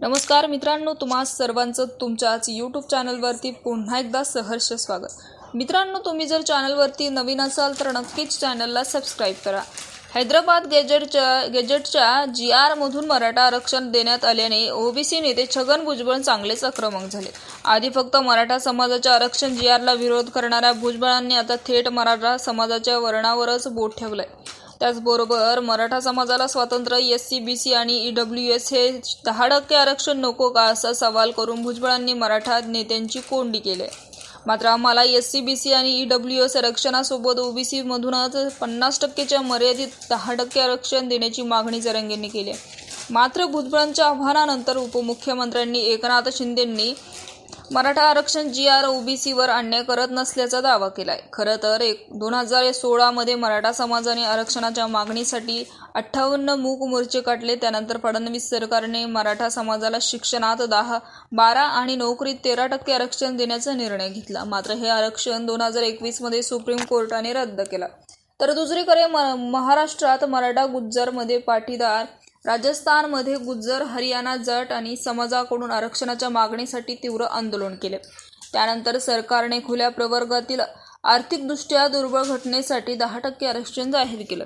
नमस्कार मित्रांनो तुम्हा सर्वांचं तुमच्याच यूट्यूब चॅनलवरती पुन्हा एकदा सहर्ष स्वागत. मित्रांनो तुम्ही जर चॅनलवरती नवीन असाल तर नक्कीच चॅनलला सबस्क्राईब करा. हैदराबाद गेजेटच्या गेजेटच्या जी आरमधून मराठा आरक्षण देण्यात आल्याने ओबीसी नेते छगन भुजबळ चांगलेच आक्रमक झाले. आधी फक्त मराठा समाजाच्या आरक्षण जी आरला विरोध करणाऱ्या भुजबळांनी आता थेट मराठा समाजाच्या वर्णावरच बोट ठेवलंय. त्याचबरोबर मराठा समाजाला स्वातंत्र्य एस सी बी सी आणि ई डब्ल्यू एस हे दहा टक्के आरक्षण नको का असा सवाल करून भुजबळांनी मराठा नेत्यांची कोंडी केली आहे. मात्र आम्हाला एस सी बी सी आणि ई डब्ल्यू एस आरक्षणासोबत ओबीसी मधूनच पन्नास टक्केच्या मर्यादित दहा टक्के आरक्षण देण्याची मागणी जरंगेंनी केली मात्र भुजबळांच्या आव्हानानंतर उपमुख्यमंत्र्यांनी एकनाथ शिंदेंनी मराठा आरक्षण जी आर ओबीसीवर अन्याय करत नसल्याचा दावा केलाय. खरं तर एक दोन हजार सोळामध्ये मराठा समाजाने आरक्षणाच्या मागणीसाठी अठ्ठावन्न मूक मोर्चे काढले. त्यानंतर फडणवीस सरकारने मराठा समाजाला शिक्षणात दहा बारा आणि नोकरीत तेरा टक्के आरक्षण देण्याचा निर्णय घेतला. मात्र हे आरक्षण दोन हजार एकवीसमध्ये सुप्रीम कोर्टाने रद्द केला. तर दुसरीकडे म महाराष्ट्रात मराठा गुज्जरमध्ये पाटीदार राजस्थानमध्ये गुज्जर हरियाणा जट आणि समाजाकडून आरक्षणाच्या मागणीसाठी तीव्र आंदोलन केले. त्यानंतर सरकारने खुल्या प्रवर्गातील आर्थिकदृष्ट्या दुर्बळ घटनेसाठी दहा टक्के आरक्षण जाहीर केलं.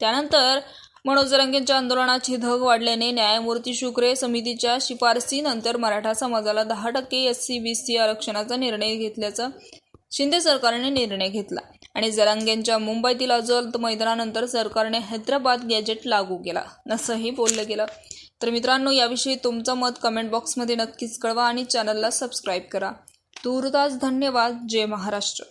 त्यानंतर मनोज रंगेंच्या आंदोलनाची धग वाढल्याने न्यायमूर्ती शुक्रे समितीच्या शिफारसीनंतर मराठा समाजाला दहा टक्के एस सी बी सी आरक्षणाचा निर्णय घेतल्याचा शिंदे सरकारने निर्णय घेतला आणि जरांगेंच्या मुंबईतील अजल मैदानानंतर सरकारने हैदराबाद गॅजेट लागू केला. असंही बोललं गेलं. तर मित्रांनो याविषयी तुमचं मत कमेंट बॉक्समध्ये नक्कीच कळवा आणि चॅनलला सबस्क्राईब करा. तूर्तास धन्यवाद. जय महाराष्ट्र.